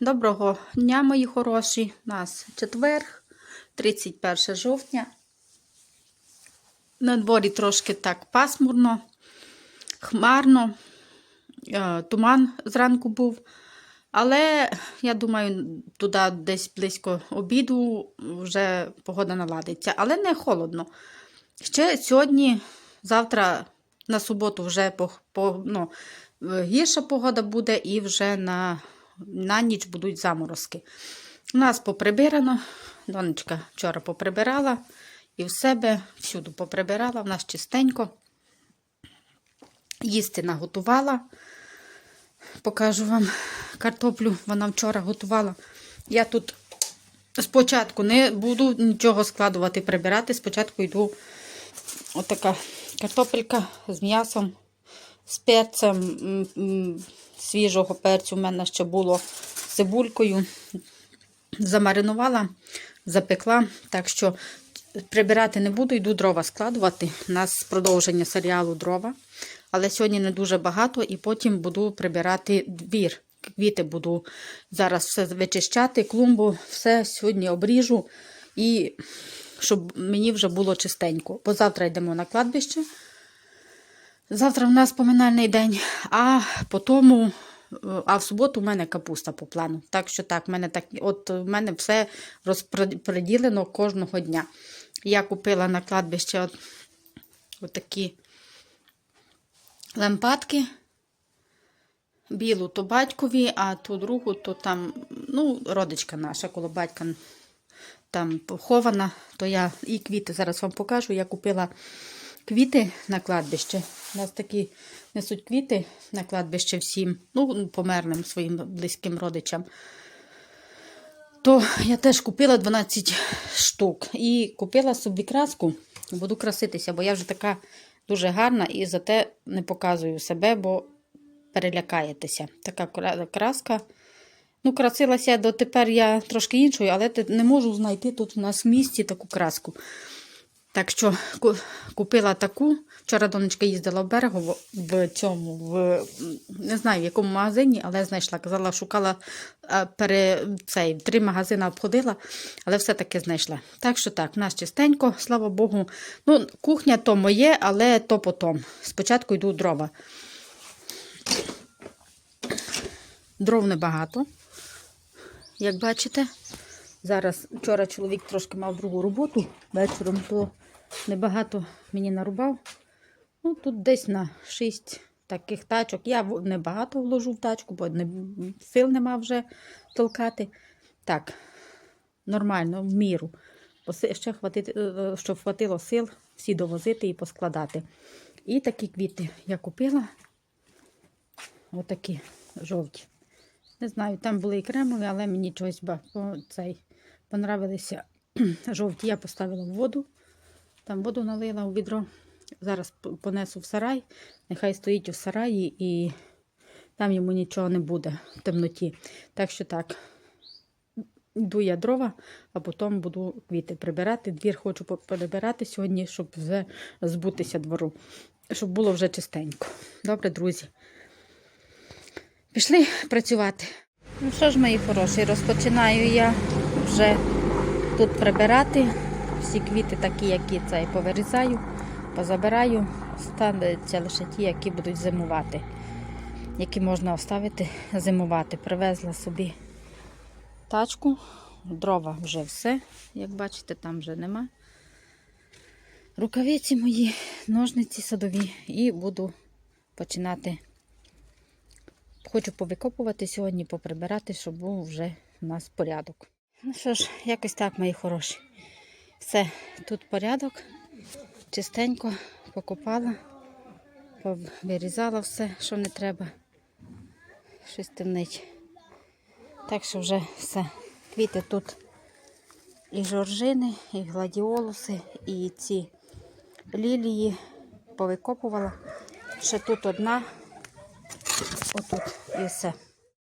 Доброго дня, мої хороші. У нас четвер, 31 жовтня. На дворі трошки так пасмурно, хмарно, е, туман зранку був. Але я думаю, туди десь близько обіду вже погода наладиться. Але не холодно. Ще сьогодні, завтра, на суботу, вже по, по, ну, гірша погода буде і вже на, на ніч будуть заморозки. У нас поприбирано, донечка вчора поприбирала і в себе всюди поприбирала, в нас чистенько. Їсти наготувала. Покажу вам картоплю, вона вчора готувала. Я тут спочатку не буду нічого складувати, прибирати. Спочатку йду отака картопелька з м'ясом, з перцем, свіжого перцю. У мене ще було з цибулькою. Замаринувала, запекла. Так що прибирати не буду, йду дрова складувати. У нас продовження серіалу дрова. Але сьогодні не дуже багато, і потім буду прибирати двір. Квіти буду зараз все вичищати, клумбу, все сьогодні обріжу, і щоб мені вже було чистенько. Бо завтра йдемо на кладбище. Завтра в нас поминальний день, а по тому, е, а в суботу в мене капуста по плану. Так що так, в мене так, от в мене все розподілено кожного дня. Я купила на кладбище от, от такі лампадки. Білу то батькові, а ту другу, то там, ну, родичка наша, коло батька там похована, то я і квіти зараз вам покажу. Я купила квіти на кладбище. У нас такі несуть квіти на кладбище всім, ну, померлим своїм близьким родичам. То я теж купила 12 штук і купила собі краску. Буду краситися, бо я вже така дуже гарна і зате не показую себе, бо перелякаєтеся. Така краска. Ну, красилася дотепер я трошки іншою, але не можу знайти тут у нас в місті таку краску. Так що купила таку. Вчора донечка їздила в берегово в цьому, в не знаю в якому магазині, але знайшла. Казала, шукала пере, цей, три магазини обходила, але все-таки знайшла. Так що так, в нас чистенько, слава Богу. Ну, кухня то моє, але то потом. Спочатку йду дрова. Дров небагато. Як бачите, зараз вчора чоловік трошки мав другу роботу вечором, то небагато мені нарубав. Ну, тут десь на 6 таких тачок. Я небагато вложу в тачку, бо не, сил нема вже толкати. Так, нормально, в міру. Ще хватити, е, щоб хватило сил всі довозити і поскладати. І такі квіти я купила. Отакі жовті. Не знаю, там були і кремові, але мені чогось цей, понравилися жовті. Я поставила в воду, там воду налила у відро. Зараз понесу в сарай. Нехай стоїть у сараї і там йому нічого не буде в темноті. Так що так, йду я дрова, а потім буду квіти прибирати. Двір хочу прибирати сьогодні, щоб вже збутися двору, щоб було вже чистенько. Добре, друзі. Пішли працювати. Ну що ж, мої хороші, розпочинаю я вже тут прибирати. Всі квіти такі, які цей повирізаю, позабираю. Стануться лише ті, які будуть зимувати, які можна оставити зимувати. Привезла собі тачку, дрова вже все. Як бачите, там вже нема. Рукавиці мої, ножниці садові і буду починати Хочу повикопувати сьогодні, поприбирати, щоб був вже у нас порядок. Ну що ж, якось так, мої хороші. Все, тут порядок. Чистенько покопала, вирізала все, що не треба. Щось темнить. Так що вже все. Квіти тут і жоржини, і гладіолуси, і ці лілії повикопувала. Ще тут одна Отут і все.